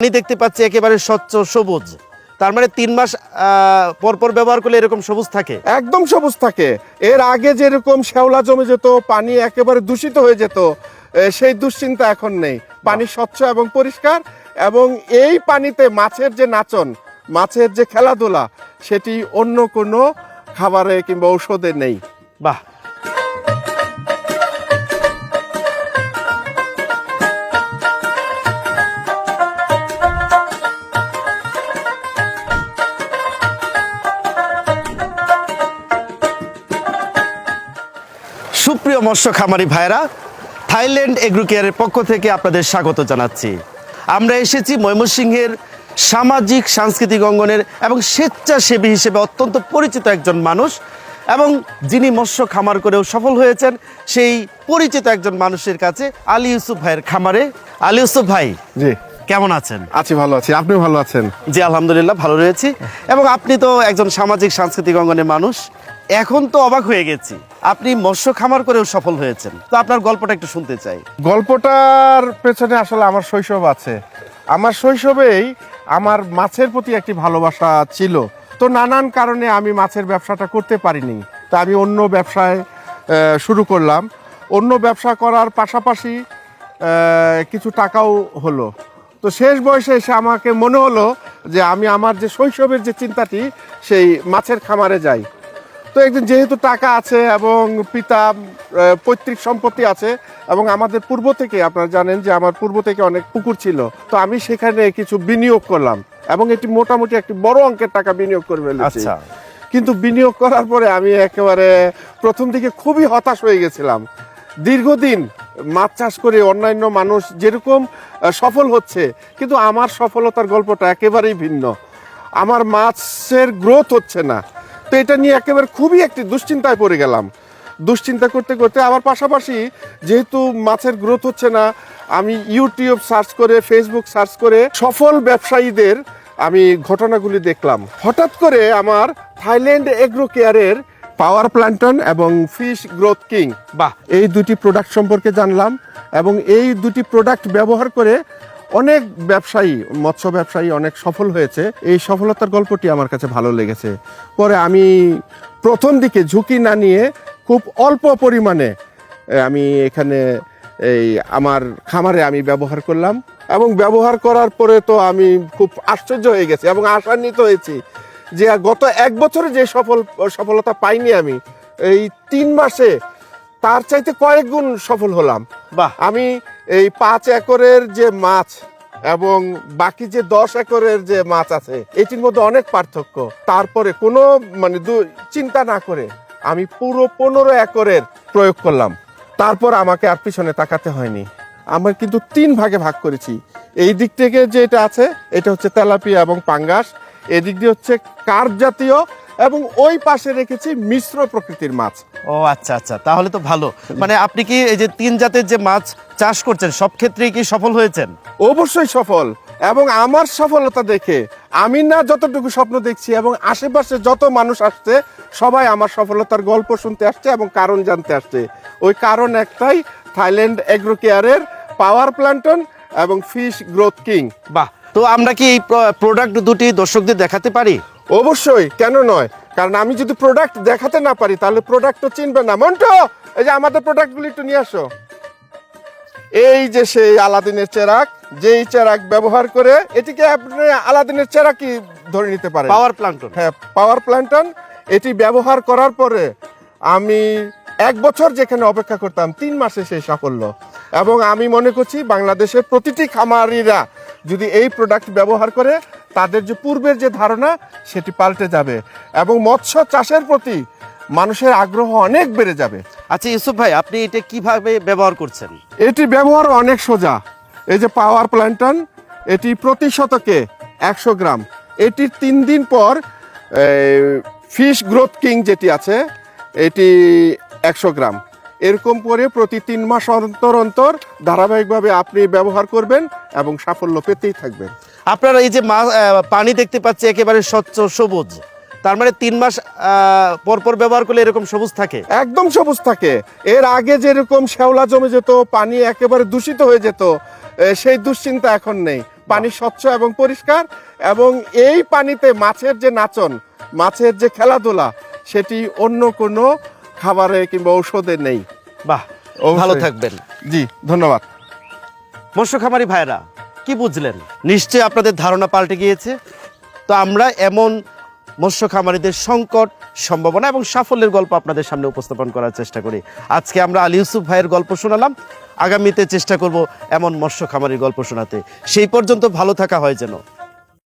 পানি দেখতে পাচ্ছি একেবারে স্বচ্ছ সবুজ। তার মানে তিন মাস আহ, পর পর ব্যবহার করলে এরকম সবুজ থাকে? একদম সবুজ থাকে। এর আগে যেরকম শ্যাওলা জমে যেত পানি একেবারে দূষিত হয়ে যেত সেই দুশ্চিন্তা এখন নেই। পানি স্বচ্ছ এবং পরিষ্কার এবং এই পানিতে মাছের যে নাচন মাছের যে খেলাধুলা সেটি অন্য কোনো খাবারে কিংবা ঔষধে নেই। বাহ। সুপ্রিয় মৎস্য খামারি ভাইরা থাইল্যান্ড এগ্রোকেয়ারের পক্ষ থেকে আপনাদের স্বাগত জানাচ্ছি। আমরা এসেছি ময়মনসিংহের সামাজিক, সাংস্কৃতিক অঙ্গনের এবং স্বেচ্ছাসেবী হিসেবে অত্যন্ত পরিচিত একজন মানুষ এবং যিনি মৎস্য খামার করেও সফল হয়েছেন, সেই পরিচিত একজন মানুষের কাছে আলী ইউসুফ ভাইয়ের খামারে। আলী ইউসুফ ভাই, জি। কেমন আছেন? আছি ভালো আছি আপনি ভালো আছেন? জি আলহামদুলিল্লাহ ভালো রয়েছি। এবং আপনি তো একজন সামাজিক সাংস্কৃতিক অঙ্গনের মানুষ। এখন তো অবাক হয়ে গেছি। আপনি মৎস্য খামার করেও সফল হয়েছেন। তো আপনার গল্পটা একটু শুনতে চাই। গল্পটার পেছনে আসলে আমার শৈশব আছে। আমার শৈশবেই আমার মাছের প্রতি একটি ভালোবাসা ছিল। তো নানান কারণে আমি মাছের ব্যবসাটা করতে পারিনি। তা আমি অন্য ব্যবসায় শুরু করলাম। অন্য ব্যবসা করার পাশাপাশি কিছু টাকাও হলো। তো শেষ বয়সে এসে আমাকে মনে হলো যে আমি আমার যে শৈশবের যে চিন্তাটি সেই মাছের খামারে যাই। তো একদিন যেহেতু টাকা আছে এবং পিতা পৈতৃক সম্পত্তি আছে এবং আমাদের পূর্ব থেকে আপনারা জানেন যে আমার পূর্ব থেকে অনেক পুকুর ছিল তো আমি সেখানে কিছু বিনিয়োগ করলাম এবং এটি মোটামুটি একটি বড় অঙ্কের টাকা বিনিয়োগ করে ফেলেছি। আচ্ছা। কিন্তু বিনিয়োগ করার পরে আমি একেবারে প্রথম দিকে খুবই হতাশ হয়ে গেছিলাম। দীর্ঘদিন মাছ চাষ করে অন্যান্য মানুষ যেরকম সফল হচ্ছে, কিন্তু আমার সফলতার গল্পটা একেবারেই ভিন্ন। আমার মাছের গ্রোথ হচ্ছে না। তো এটা নিয়ে একেবারে খুবই একটি দুশ্চিন্তায় পড়ে গেলাম। দুশ্চিন্তা করতে করতে আমার পাশাপাশি যেহেতু মাছের গ্রোথ হচ্ছে না, আমি ইউটিউব সার্চ করে ফেসবুক সার্চ করে সফল ব্যবসায়ীদের আমি ঘটনাগুলি দেখলাম। হঠাৎ করে আমার থাইল্যান্ড এগ্রো কেয়ারের পাওয়ার প্ল্যান্টন এবং ফিশ গ্রোথ কিং। বাহ। এই দুটি প্রোডাক্ট সম্পর্কে জানলাম এবং এই দুটি প্রোডাক্ট ব্যবহার করে অনেক ব্যবসায়ী মৎস্য ব্যবসায়ী অনেক সফল হয়েছে। এই সফলতার গল্পটি আমার কাছে ভালো লেগেছে। পরে আমি প্রথম দিকে ঝুঁকি না নিয়ে খুব অল্প পরিমাণে আমি এখানে এই আমার খামারে আমি ব্যবহার করলাম এবং ব্যবহার করার পরে তো আমি খুব আশ্চর্য হয়ে গেছি এবং আশান্বিত হয়েছি যে গত এক বছরে যে সফল সফলতা পাইনি আমি এই তিন মাসে তার চাইতে কয়েক গুণ সফল হলাম। বাহ। আমি এই পাঁচ একরের যে মাছ এবং বাকি যে দশ একরের যে মাছ আছে এটির মধ্যে অনেক পার্থক্য। তারপরে কোনো মানে চিন্তা না করে আমি পুরো পনেরো একরের প্রয়োগ করলাম। তারপর আমাকে আর পিছনে তাকাতে হয়নি। আমরা কিন্তু তিন ভাগে ভাগ করেছি। এই দিক থেকে যে এটা আছে এটা হচ্ছে তেলাপিয়া এবং পাঙ্গাস। এদিক দিয়ে হচ্ছে কার্প জাতীয় এবং ওই পাশে রেখেছি মিশ্র প্রকৃতির মাছ। ও আচ্ছা আচ্ছা তাহলে তো ভালো। মানে আপনি কি এই যে তিন জাতের যে মাছ চাষ করছেন সব ক্ষেত্রেই কি সফল হয়েছেন? অবশ্যই সফল। এবং আমার সফলতা দেখে আমি না যতটুকু স্বপ্ন দেখছি এবং আশেপাশে যত মানুষ আসছে সবাই আমার সফলতার গল্প শুনতে আসছে এবং কারণ জানতে আসছে। ওই কারণ একটাই থাইল্যান্ড এগ্রো কেয়ারের পাওয়ার প্ল্যান্টন এবং ফিশ গ্রোথ কিং। বাহ তো আমরা কি এই প্রোডাক্ট দুটি দর্শকদের দেখাতে পারি? অবশ্যই কেন নয়? কারণ আমি যদি প্রোডাক্ট দেখাতে না পারি তাহলে প্রোডাক্ট তো চিনবে না। মন্টু এই যে আমাদের প্রোডাক্টগুলি একটু নিয়ে আসো। এই যে সেই আলাদিনের চেরাক যেই চেরাক ব্যবহার করে এটিকে আপনি আলাদিনের চেরাকই ধরে নিতে পারেন। পাওয়ার প্লান্টন হ্যাঁ পাওয়ার প্ল্যান্টন এটি ব্যবহার করার পরে আমি এক বছর যেখানে অপেক্ষা করতাম তিন মাসে সেই সাফল্য। এবং আমি মনে করছি বাংলাদেশের প্রতিটি খামারিরা যদি এই প্রোডাক্ট ব্যবহার করে তাদের যে পূর্বের যে ধারণা সেটি পাল্টে যাবে। এবং মৎস্য চাষের প্রতি মানুষের আগ্রহ অনেক বেড়ে যাবে। আচ্ছা ইউসুফ ভাই আপনি এটা কীভাবে ব্যবহার করছেন? এটি ব্যবহার অনেক সোজা। এই যে পাওয়ার প্ল্যান্টন এটি প্রতি শতকে একশো গ্রাম। এটির তিন দিন পর ফিশ গ্রোথ কিং যেটি আছে এটি একশো গ্রাম। এরকম করে প্রতি তিন মাস অন্তর অন্তর ধারাবাহিকভাবে আপনি ব্যবহার করবেন এবং সাফল্য পেতেই থাকবেন। আপনারা এই যে মাছ পানি দেখতে পাচ্ছি একেবারে স্বচ্ছ সবুজ। তার মানে তিন মাস আহ, পর পর ব্যবহার করলে এরকম সবুজ থাকে? একদম সবুজ থাকে। এর আগে যেরকম শ্যাওলা জমে যেত পানি একেবারে দূষিত হয়ে যেত সেই দুশ্চিন্তা এখন নেই। পানি স্বচ্ছ এবং পরিষ্কার এবং এই পানিতে মাছের যে নাচন মাছের যে খেলাধুলা সেটি অন্য কোনো খাবারে কিংবা ঔষধে নেই। বাহ। ভালো থাকবেন। জি ধন্যবাদ। মৎস্য খামারি ভাইরা কি বুঝলেন? নিশ্চয়ই আপনাদের ধারণা পাল্টে গিয়েছে। তো আমরা এমন মৎস্য খামারিদের সংকট সম্ভাবনা এবং সাফল্যের গল্প আপনাদের সামনে উপস্থাপন করার চেষ্টা করি। আজকে আমরা আলী ইউসুফ ভাইয়ের গল্প শোনালাম। আগামীতে চেষ্টা করব এমন মৎস্য খামারির গল্প শোনাতে। সেই পর্যন্ত ভালো থাকা হয় যেন।